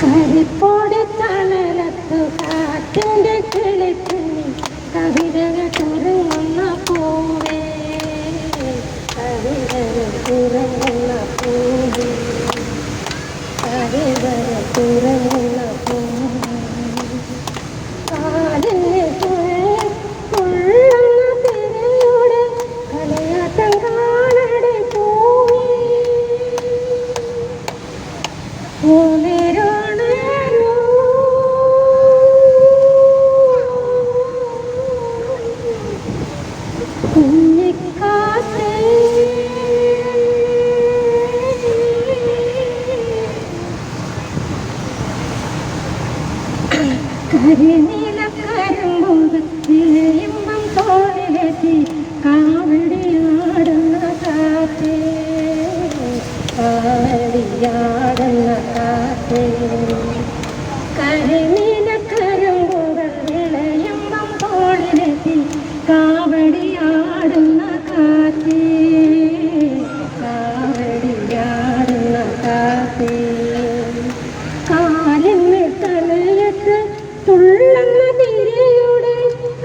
കരിപ്പോടെ തണലത്തു കാറ്റിന്റെ കിളിക്കുഞ്ഞി കവിതകൾ തുറങ്ങുന്ന പൂവേ കവിതകൾ തുറങ്ങുന്ന പൂവേ കവിതകൾ തുറങ്ങുന്ന വിളയുമ്പം തോളിലെത്തി കാവടിയാടുന്ന കാറ്റേ കാവടിയാടുന്ന കാറ്റേ കരിനീലക്കരമ്പുകൾ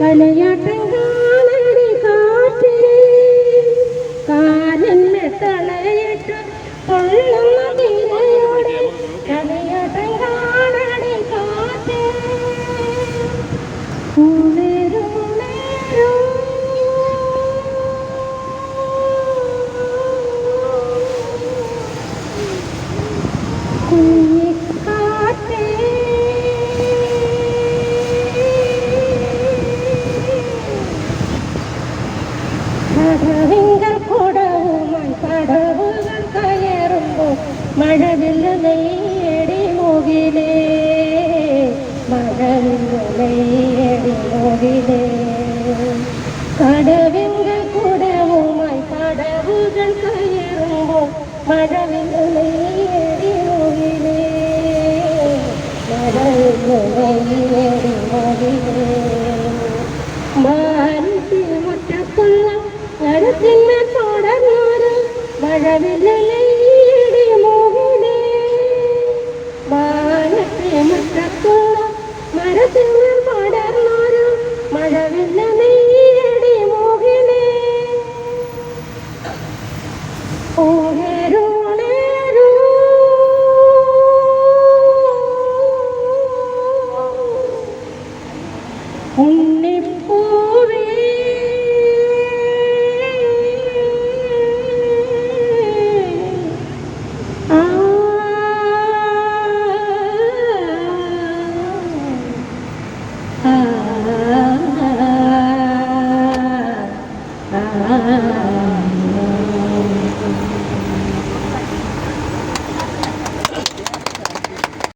കളിയാട്ടം കാറ്റ് കാലിന്മേൽ തലയിട്ട് തുള്ളുന്ന തിരയുടെ കളിയാട്ടം കാണടി കാറ്റേ ഉണരുണരൂ. കടവിങ്കൽ കുടവുമായി കടവുകൾ കയറുമ്പോൾ മഴവില്ല നെയ്യടി മുകിലേ. മഴവില്ല നെയ്യടി മുകിലേ. കടവിങ്കൽ കുടവുമായി കടവുകൾ കയറുമ്പോൾ മഴവില്ല നെയ്യടി മുകിലേ. മഴവില്ല നെയ്യടി മുകിലേ. മഴവില്ലടി മോഹിനേ മാനത്തിൽ മുറ്റക്കുള്ള